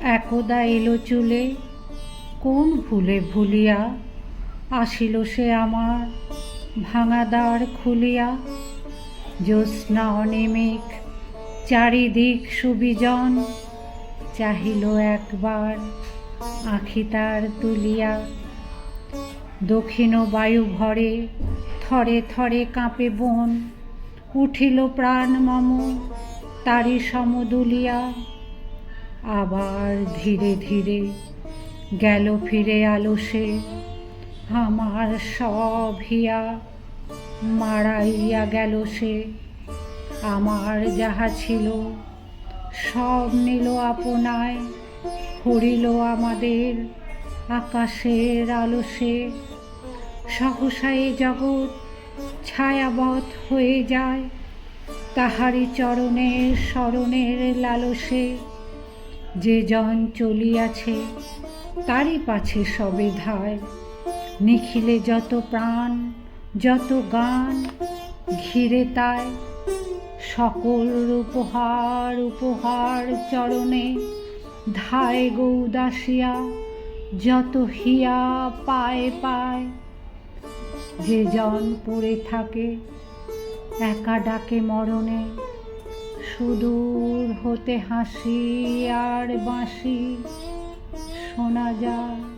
একদা এলো চুলে, কোন ভুলে ভুলিয়া আসিল সে আমার ভাঙা দ্বার খুলিয়া? জ্যোৎস্না অনিমেষ চারিদিক সুবিজন, চাহিল একবার আখি তার তুলিয়া। দক্ষিণ বায়ু ভরে থরে থরে কাঁপে বন, উঠিল প্রাণ মম, তারি সমদুলিয়া। আবার ধীরে ধীরে গেল ফিরে আলো সে। আমার সব হিয়া মারাইয়া গেল সে। আমার যাহা ছিল সব নিল আপনায় হরিল আমাদের আকাশের আলো সে। সহসা এ জগৎ ছায়াবৎ হয়ে যায় তাহারি চরণের স্মরণের লালসে। যে জন চলিয়াছে, তারই পাছে সবে ধায়। নিখিলে যত প্রাণ, যত গান ঘিরে তাই। সকল উপহার উপহার চরণে ধায় গৌদাসিয়া যত হিয়া পায় পায়। যে জন পড়ে থাকে, একা ডাকে মরণে সুদূর হতে হাসি আর বাঁশি শোনা যায়।